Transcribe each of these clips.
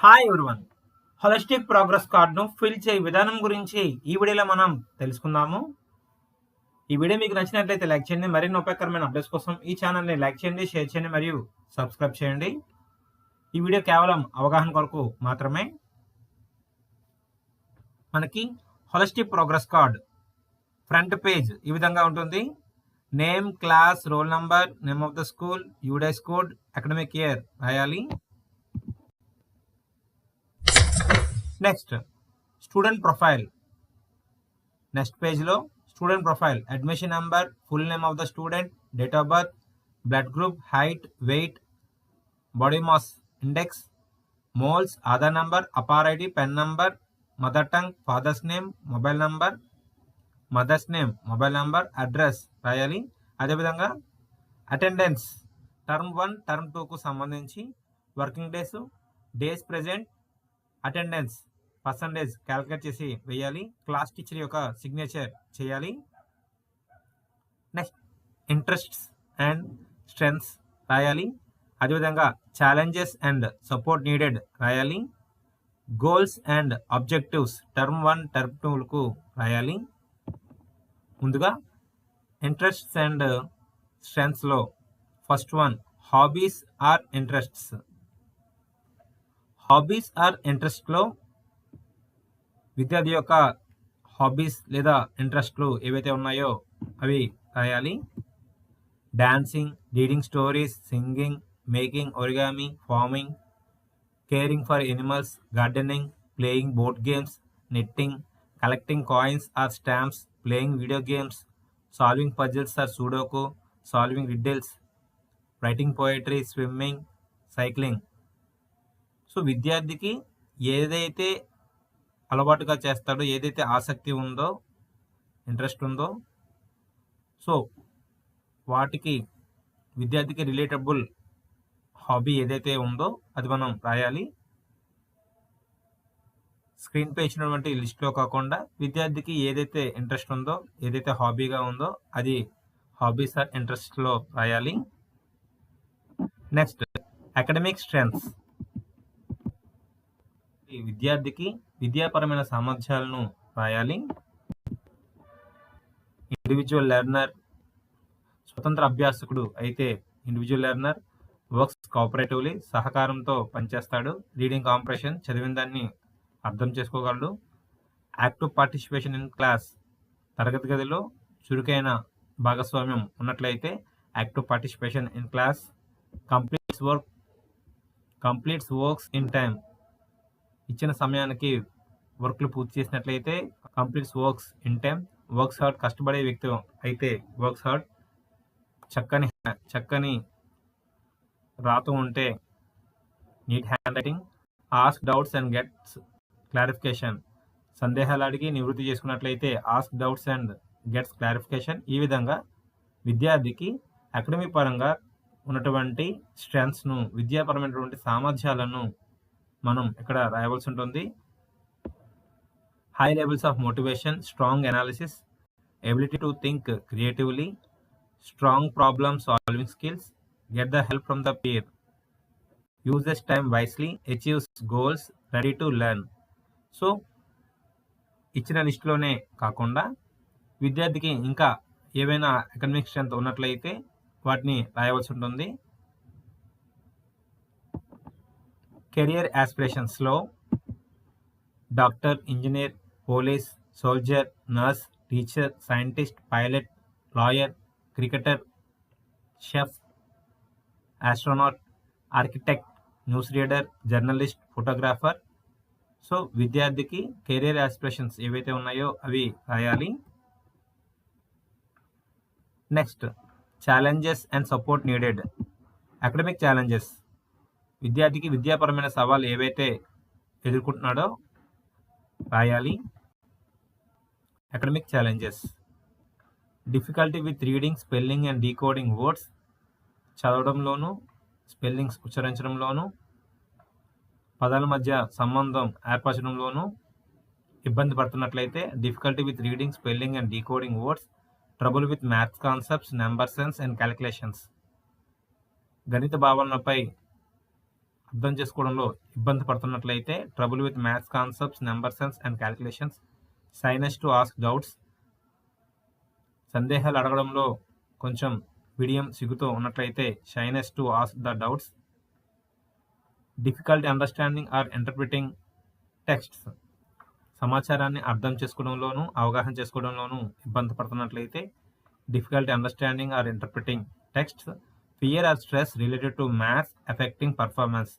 Hi everyone holistic progress కార్డును fill చేయ విధానం గురించి ఈ వీడియోలో మనం తెలుసుకుందాము. ఈ వీడియో మీకు నచ్చినట్లయితే లైక్ చేయండి మరిన్ని ఉపయోగకరమైన అప్డేట్స్ కోసం ఈ ఛానల్ని లైక్ చేయండి షేర్ చేయండి మరియు సబ్స్క్రైబ్ చేయండి. ఈ వీడియో కేవలం అవగాహన కొరకు మాత్రమే. మనకి holistic progress card front page ఈ విధంగా ఉంటుంది. Name class roll number name of the school UDISE code academic year రాయాలి. నెక్స్ట్ స్టూడెంట్ ప్రొఫైల్ నెక్స్ట్ పేజ్లో student profile admission number full name of the student date of birth blood group height weight body mass index moles Aadhaar number APAAR ID PEN number mother tongue father's name mobile number mother's name mobile number address రాయాలి. అదేవిధంగా attendance term one term టూకు సంబంధించి working days days present attendance percentage calculate చేసి వేయాలి. Class teacher యొక్క signature చేయాలి. Next interests and strengths రాయాలి. అదేవిధంగా ఛాలెంజెస్ అండ్ సపోర్ట్ నీడెడ్ రాయాలి. Goals and objectives term one term టూలకు రాయాలి. ముందుగా interests and స్ట్రెంగ్స్లో first one hobbies or interests? Hobbies or ఇంట్రెస్ట్లో విద్యార్థి యొక్క హాబీస్ లేదా ఇంట్రెస్ట్లు ఏవైతే ఉన్నాయో అవి రాయాలి. Dancing reading stories singing making origami farming caring for animals gardening playing board games knitting collecting coins or stamps playing video games solving puzzles or sudoku solving riddles writing poetry swimming cycling so విద్యార్థికి ఏదైతే అలవాటుగా చేస్తాడో ఏదైతే ఆసక్తి ఉందో interest ఉందో so వాటికి విద్యార్థికి రిలేటబుల్ హాబీ ఏదైతే ఉందో అది మనం రాయాలి. స్క్రీన్ పై ఇచ్చినటువంటి లిస్ట్లో కాకుండా విద్యార్థికి ఏదైతే ఇంట్రెస్ట్ ఉందో ఏదైతే హాబీగా ఉందో అది హాబీస్ ఆర్ ఇంట్రెస్ట్లో రాయాలి. Next academic strengths. విద్యార్థికి విద్యాపరమైన సామర్థ్యాలను రాయాలి. ఇండివిజువల్ లెర్నర్ స్వతంత్ర అభ్యాసకుడు అయితే ఇండివిజువల్ లెర్నర్ వర్క్స్ కోఆపరేటివ్లీ సహకారంతో పనిచేస్తాడు. రీడింగ్ కాంప్రెషన్ చదివిన దాన్ని అర్థం చేసుకోగలడు. యాక్టివ్ పార్టిసిపేషన్ ఇన్ క్లాస్ తరగతి గదిలో చురుకైన భాగస్వామ్యం ఉన్నట్లయితే active participation in class completes work completes works in time ఇచ్చిన సమయానికి వర్క్లు పూర్తి చేసినట్లయితే completes works in time. Works hard కష్టపడే వ్యక్తి అయితే వర్క్స్ హార్డ్ చక్కని చక్కని రాత ఉంటే neat handwriting ask doubts and gets clarification. సందేహాలు అడిగి నివృత్తి చేసుకున్నట్లయితే ask doubts and gets clarification. ఈ విధంగా విద్యార్థికి అకాడమిక్ పరంగా ఉన్నటువంటి స్ట్రెంగ్స్ను విద్యాపరమైనటువంటి సామర్థ్యాలను మనం ఇక్కడ రాయవలసి ఉంటుంది. High levels of motivation strong analysis ability to think creatively strong problem solving skills get the help from the peer uses time wisely achieves goals ready to learn so ఇచ్చిన లిస్టులోనే కాకుండా విద్యార్థికి ఇంకా ఏవైనా అకాడమిక్ స్ట్రెంత్ ఉన్నట్లయితే వాటిని రాయవలసి ఉంటుంది. Career యాస్పిరేషన్స్లో doctor engineer police soldier nurse teacher scientist pilot lawyer cricketer chef astronaut architect news reader journalist photographer. So విద్యార్థికి కెరియర్ యాస్పిరేషన్స్ ఏవైతే ఉన్నాయో అవి రాయాలి. Next challenges and support needed. Academic challenges. విద్యార్థికి విద్యాపరమైన సవాలు ఏవైతే ఎదుర్కొంటున్నాడో రాయాలి. Academic challenges difficulty with reading spelling and decoding words చదవడంలోను spellings ఉచ్చరించడంలోను పదాల మధ్య సంబంధం ఏర్పరచడంలోను ఇబ్బంది పడుతున్నట్లయితే difficulty with reading spelling and decoding words trouble with maths concepts number sense and calculations గణిత భావనలపై అర్థం చేసుకోవడంలో ఇబ్బంది పడుతున్నట్లయితే trouble with maths concepts number sense and calculations shyness to ask doubts సందేహాలు అడగడంలో కొంచెం విడియం సిగుతో ఉన్నట్లయితే shyness to ask the doubts difficulty understanding or interpreting texts సమాచారాన్ని అర్థం చేసుకోవడంలోనూ అవగాహన చేసుకోవడంలోనూ ఇబ్బంది పడుతున్నట్లయితే difficulty understanding or interpreting texts fear or stress related to maths affecting performance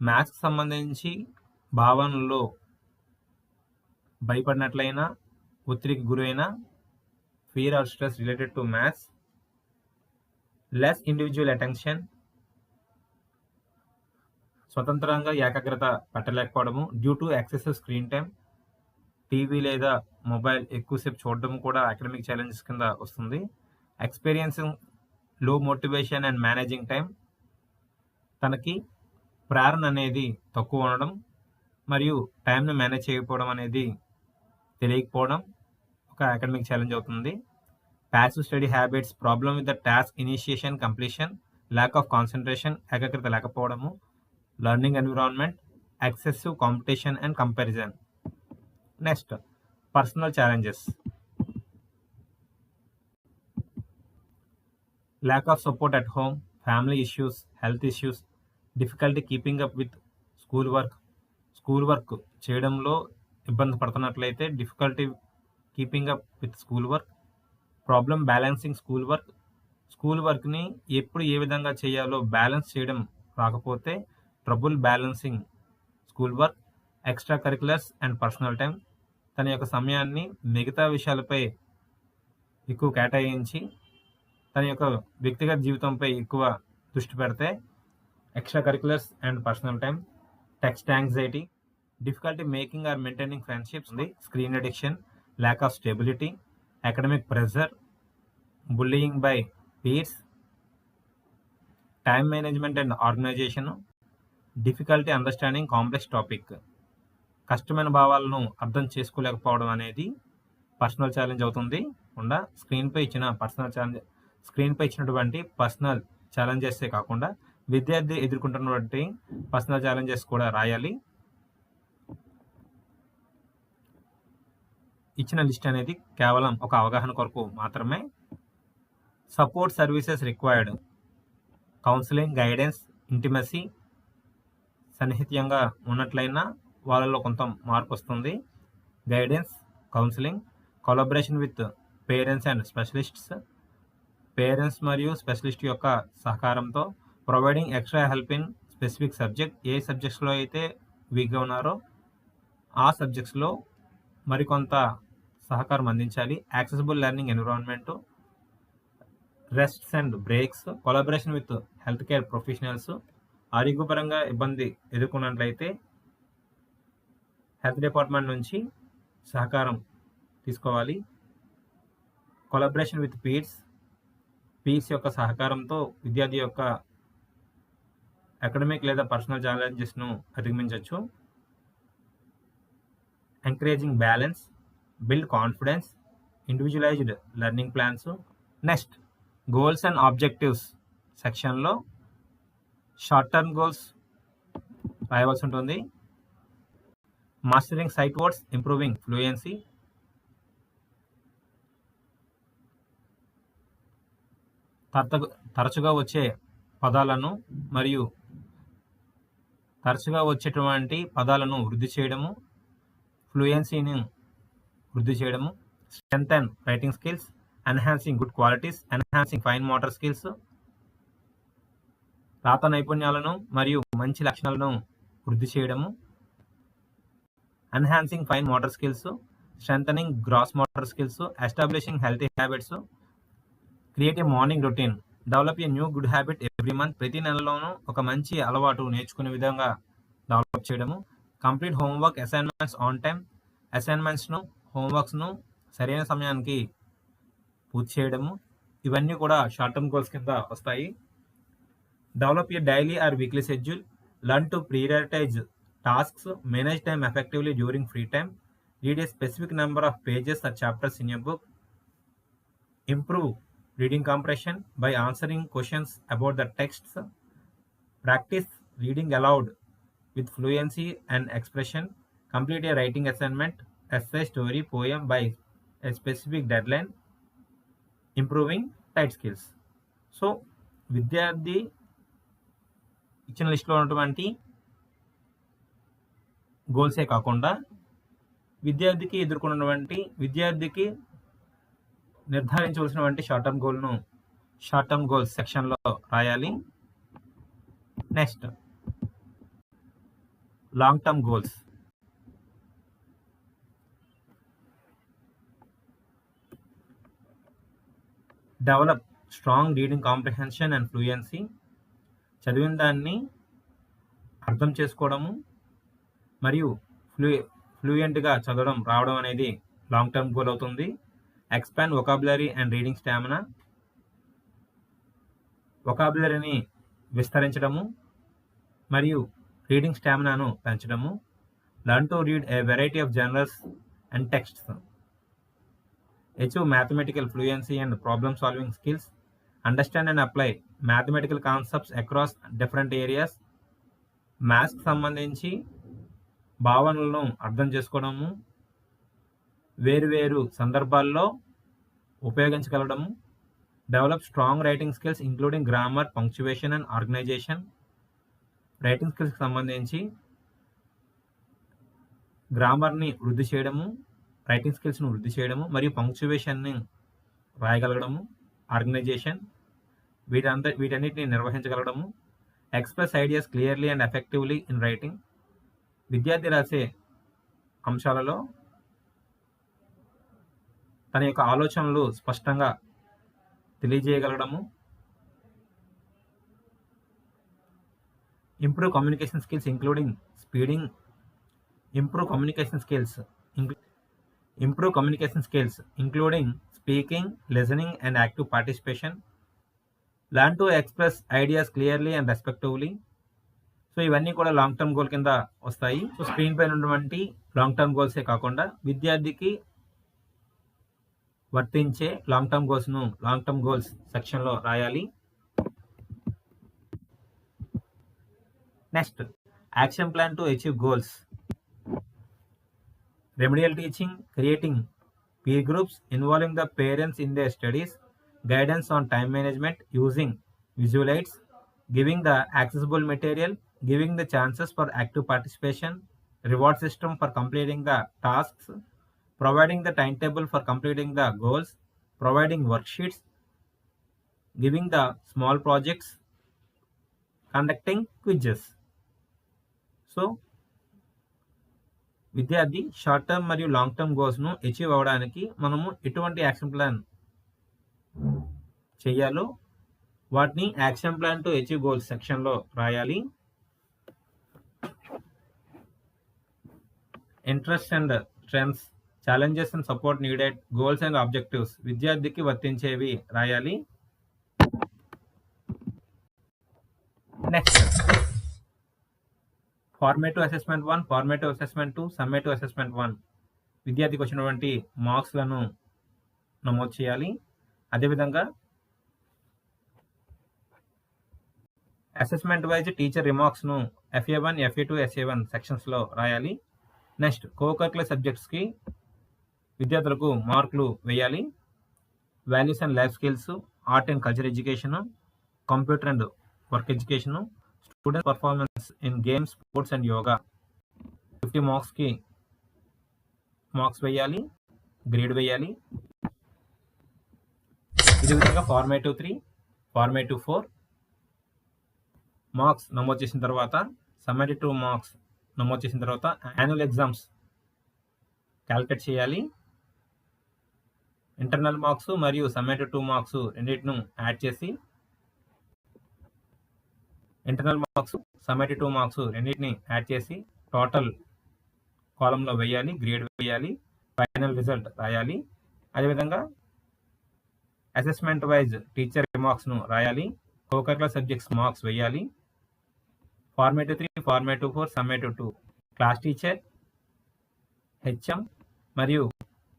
మ్యాథ్స్కి సంబంధించి భావనలో భయపడినట్లయినా ఒత్తిడికి గురైన fear or stress related to maths less individual attention స్వతంత్రంగా ఏకాగ్రత పెట్టలేకపోవడము due to excessive screen time TV లేదా మొబైల్ ఎక్కువసేపు చూడడం కూడా అకాడమిక్ ఛాలెంజెస్ కింద వస్తుంది. ఎక్స్పీరియన్సింగ్ లో మోటివేషన్ అండ్ మేనేజింగ్ టైం తనకి ప్రేరణ అనేది తక్కువ ఉండడం మరియు టైంను మేనేజ్ చేయకపోవడం అనేది తెలియకపోవడం ఒక అకాడమిక్ ఛాలెంజ్ అవుతుంది. Passive study habits problem with the task initiation completion lack of concentration ఏకాగ్రత లేకపోవడము learning environment excessive competition and comparison next personal challenges lack of support at home, family issues, health issues, difficulty keeping up with school work school work చేయడంలో ఇబ్బంది పడుతున్నట్లయితే difficulty keeping up with school work problem balancing school work school వర్క్ని ఎప్పుడు ఏ విధంగా చేయాలో balance చేయడం రాకపోతే trouble balancing school work extracurriculars and personal time తన యొక్క సమయాన్ని మిగతా విషయాలపై ఎక్కువ కేటాయించి తన యొక్క వ్యక్తిగత జీవితంపై ఎక్కువ దృష్టి పెడితే extracurriculars and personal time test anxiety difficulty making or maintaining friendships ఉంది screen addiction lack of stability academic pressure bullying by peers time management and organisation difficulty understanding complex topic కష్టమైన భావాలను అర్థం చేసుకోలేకపోవడం అనేది పర్సనల్ ఛాలెంజ్ అవుతుంది. ఉండా స్క్రీన్పై ఇచ్చిన personal challenge స్క్రీన్పై ఇచ్చినటువంటి పర్సనల్ ఛాలెంజెస్ కాకుండా విద్యార్థి ఎదుర్కొంటున్నటువంటి పర్సనల్ ఛాలెంజెస్ కూడా రాయాలి. ఇచ్చిన లిస్ట్ అనేది కేవలం ఒక అవగాహన కొరకు మాత్రమే. Support services required. Counselling guidance intimacy సన్నిహిత్యంగా ఉన్నట్లయినా వాళ్ళలో కొంత మార్పు వస్తుంది. Guidance counselling collaboration with parents and specialists parents మరియు స్పెషలిస్ట్ యొక్క సహకారంతో providing extra help in specific subject. ఏ సబ్జెక్ట్స్లో అయితే వీక్గా ఉన్నారో ఆ సబ్జెక్ట్స్లో మరికొంత సహకారం అందించాలి. Accessible learning environment rests and breaks collaboration with health care professionals ఆరోగ్యపరంగా ఇబ్బంది ఎదుర్కొన్నట్లయితే హెల్త్ డిపార్ట్మెంట్ నుంచి సహకారం తీసుకోవాలి. కొలాబరేషన్ విత్ పీడ్స్ పీస్ యొక్క సహకారంతో విద్యార్థి యొక్క అకాడమిక్ లేదా పర్సనల్ ఛాలెంజెస్ను అధిగమించవచ్చు encouraging balance build confidence individualized learning plans. Next goals and objectives సెక్షన్లో షార్ట్ టర్మ్ గోల్స్ రాయవలసి ఉంటుంది. Mastering sight words improving fluency తరత తరచుగా వచ్చే పదాలను మరియు తరచుగా వచ్చేటువంటి పదాలను వృద్ధి చేయడము ఫ్లూయెన్సీని వృద్ధి చేయడము strength and writing skills enhancing good qualities enhancing fine motor skills రాత నైపుణ్యాలను మరియు మంచి లక్షణాలను వృద్ధి చేయడము enhancing fine motor skills strengthening gross motor skills establishing healthy habits create a morning routine. Develop a new good habit every month. ప్రతి నెలలోనూ ఒక మంచి అలవాటు నేర్చుకునే విధంగా డెవలప్ చేయడము. Complete homework assignments on time. అసైన్మెంట్స్ను హోంవర్క్స్ను సరైన సమయానికి పూర్తి చేయడము. ఇవన్నీ కూడా షార్ట్ టర్మ్ గోల్స్ కింద వస్తాయి. Develop a daily or weekly schedule. Learn to prioritize tasks. Manage time effectively during free time read a specific number of pages or chapters in your book. improve reading comprehension by answering questions about the texts practice reading aloud with fluency and expression, complete a writing assignment, essay, story, poem by a specific deadline, improving tight skills so విద్యార్థి ఇచ్చిన లిస్టులో ఉన్నటువంటి గోల్సే కాకుండా విద్యార్థికి ఎదుర్కొన్నటువంటి విద్యార్థికి నిర్ధారించవలసినటువంటి షార్ట్ టర్మ్ గోల్ను షార్ట్ టర్మ్ గోల్స్ సెక్షన్లో రాయాలి. Next long term goals develop strong reading comprehension and fluency చదివిన దాన్ని అర్థం చేసుకోవడము మరియు ఫ్లూ ఫ్లూయెంట్గా చదవడం రావడం అనేది లాంగ్ టర్మ్ గోల్ అవుతుంది. Expand vocabulary and reading stamina ఒకాబులరీని విస్తరించడము మరియు రీడింగ్ స్టామినాను పెంచడము. Learn to read a variety of journals and texts achieve mathematical fluency and problem solving skills understand and apply mathematical concepts across different areas maths సంబంధించి భావనలను అర్థం చేసుకోవడము. వేరువేరు సందర్భాల్లో ఉపయోగించగలడము. Develop strong writing skills including grammar punctuation and organisation writing స్కిల్స్కి సంబంధించి గ్రామర్ని వృద్ధి చేయడము writing స్కిల్స్ను వృద్ధి చేయడము మరియు పంక్చువేషన్ని రాయగలగడము ఆర్గనైజేషన్ వీటంతా వీటన్నిటిని నిర్వహించగలగడము express ideas clearly and effectively in writing విద్యార్థి రాసే అంశాలలో తన యొక్క ఆలోచనలు స్పష్టంగా తెలియజేయగలడము improve communication skills including speeding improve communication skills improve communication skills including speaking listening and active participation learn to express ideas clearly and respectively so ఇవన్నీ కూడా long term goal కింద వస్తాయి. సో స్క్రీన్ పైన ఉన్నటువంటి లాంగ్ టర్మ్ గోల్సే కాకుండా విద్యార్థికి వర్తించే long term గోల్స్ను లాంగ్ టర్మ్ గోల్స్ సెక్షన్లో రాయాలి. Next action plan to achieve goals remedial teaching creating peer groups involving the parents in their studies guidance on time management using visual aids giving the accessible material giving the chances for active participation reward system for completing the tasks providing the timetable for completing the goals, providing worksheets, giving the small projects, conducting quizzes. So, విద్యార్థి short term మరియు long term గోల్స్ను achieve అవ్వడానికి మనము ఎటువంటి action plan చేయాలో వాటిని action plan to achieve goals సెక్షన్లో రాయాలి interest and strengths challenges and support needed goals and objectives విద్యార్థికి వర్తించేవి రాయాలి. Next formative assessment one formative assessment two summative assessment one విద్యార్థికి వచ్చినటువంటి మార్క్స్లను నమోదు చేయాలి. అదేవిధంగా assessment wise teacher రిమార్క్స్ను FA one FA two SA one సెక్షన్స్లో రాయాలి. నెక్స్ట్ కోకర్కులర్ సబ్జెక్ట్స్కి విద్యార్థులకు మార్కులు వేయాలి. Values and life skills art and culture education computer and work education student performance in games sports and yoga. Fifty మార్క్స్కి marks వేయాలి grade వేయాలి. ఇదే విధంగా formative three formative four. Marks నమోదు చేసిన తర్వాత సమ్మేటివ్ మార్క్స్ నమోదు చేసిన తర్వాత యాన్యువల్ ఎగ్జామ్స్ క్యాలిక్యులేట్ చేయాలి. ఇంటర్నల్ మార్క్స్ మరియు సమ్మేటివ్ టూ మార్క్స్ రెండింటిను యాడ్ చేసి internal marks summative two marks రెండింటిని యాడ్ చేసి టోటల్ కాలంలో వేయాలి గ్రేడ్ వేయాలి ఫైనల్ రిజల్ట్ రాయాలి. అదేవిధంగా అసెస్మెంట్ వైజ్ టీచర్ మార్క్స్ను రాయాలి కోకర్ల సబ్జెక్ట్స్ మార్క్స్ వేయాలి. Formative three formative four summative two. Class teacher HM మరియు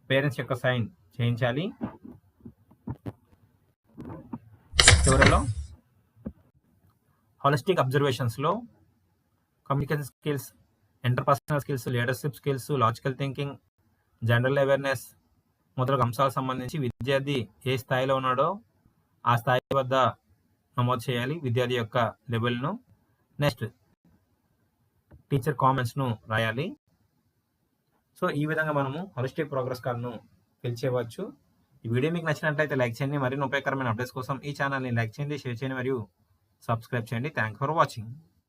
పేరెంట్స్ యొక్క సైన్ చేయించాలి. చివరిలో holistic అబ్జర్వేషన్స్లో communication skills interpersonal skills leadership skills logical thinking general awareness మొదలగు అంశాలకు సంబంధించి విద్యార్థి ఏ స్థాయిలో ఉన్నాడో ఆ స్థాయి వద్ద నమోదు చేయాలి విద్యార్థి యొక్క లెవెల్ను నెక్స్ట్ టీచర్ కామెంట్స్ను రాయాలి. సో ఈ విధంగా మనము హోలిస్టిక్ ప్రోగ్రెస్ కార్డును పిలిచేవచ్చు ఈ వీడియో మీకు నచ్చినట్లయితే లైక్ చేయండి మరిన్ని ఉపయోగకరమైన అప్డేట్స్ కోసం ఈ ఛానల్ని లైక్ చేయండి షేర్ చేయండి మరియు సబ్స్క్రైబ్ చేయండి. Thank for watching